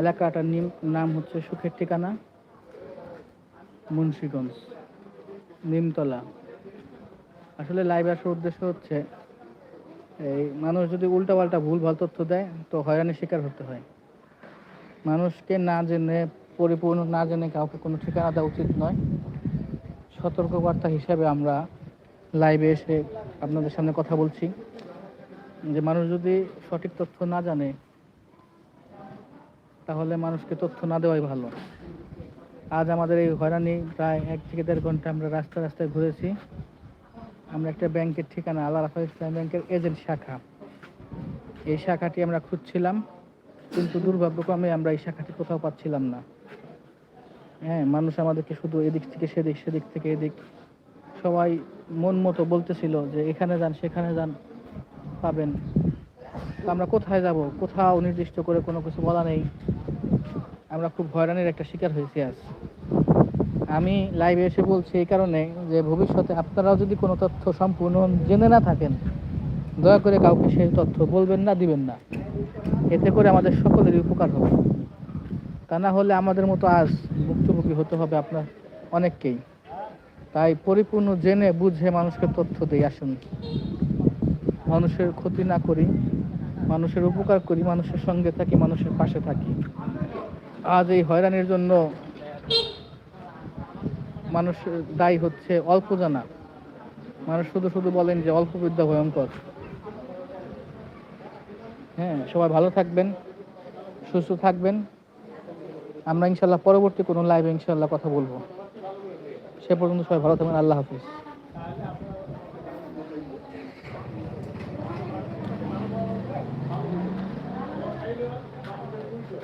এলাকাটার নিম হচ্ছে সুখের ঠিকানা, মুন্সীগঞ্জ, নিমতলা। আসলে লাইভ আসার উদ্দেশ্য হচ্ছে, এই মানুষ যদি উল্টাপাল্টা ভুল ভালো তথ্য দেয়, তো হয়রানির শিকার হতে হয়। মানুষকে না জেনে পরিপূর্ণ, না জেনে কাউকে কোনো ঠিকানা দেওয়া উচিত নয়। সতর্কবার্তা হিসাবে আমরা লাইভে এসে আপনাদের সামনে কথা বলছি। যে মানুষ যদি সঠিক তথ্য না জানে তাহলে মানুষকে তথ্য না দেওয়াই ভালো। আজ আমাদের এই হয়রানি প্রায় এক থেকে দেড় ঘণ্টা আমরা রাস্তায় রাস্তায় ঘুরেছি। আমরা একটা ব্যাংকের ঠিকানা আল্লাহ রাফা ইসলাম ব্যাংকের এজেন্ট শাখা। এই শাখাটি আমরা খুঁজছিলাম, কিন্তু দুর্ভাগ্যক্রমে আমরা এই শাখাটি কোথাও পাচ্ছিলাম না। হ্যাঁ মানুষ আমাদেরকে শুধু এদিক থেকে সেদিক সেদিক থেকে এদিক, সবাই মন মতো বলতেছিল যে এখানে যান, সেখানে যান, পাবেন। আমরা কোথায় যাব? কোথাও নির্দিষ্ট করে কোনো কিছু বলা নেই। আমরা খুব হয়রানির একটা শিকার হয়েছি আজ। আমি লাইভে এসে বলছি এই কারণে যে ভবিষ্যতে আপনারাও যদি কোনো তথ্য সম্পূর্ণ জেনে না থাকেন, দয়া করে কাউকে সেই তথ্য বলবেন না, দিবেন না। এতে করে আমাদের সকলেরই উপকার হবে। তা না হলে আমাদের মতো আজ ভুক্তভোগী হতে হবে আপনার অনেককেই। তাই পরিপূর্ণ জেনে বুঝে মানুষকে তথ্য দিই, আসুন। মানুষের ক্ষতি না করি, মানুষের উপকার করি, মানুষের সঙ্গে থাকি, মানুষের পাশে থাকি। আজ এই হয়রানির জন্য মানুষের দায়ী হচ্ছে অল্প জানা। মানুষ শুধু শুধু বলেন যে অল্প বিদ্যা ভয়ঙ্কর। হ্যাঁ সবাই ভালো থাকবেন, সুস্থ থাকবেন। আমরা ইনশাল্লাহ পরবর্তী কোনো লাইভে ইনশাল্লাহ কথা বলব। সে পর্যন্ত সবাই ভালো থাকবেন, আল্লাহ হাফিজ।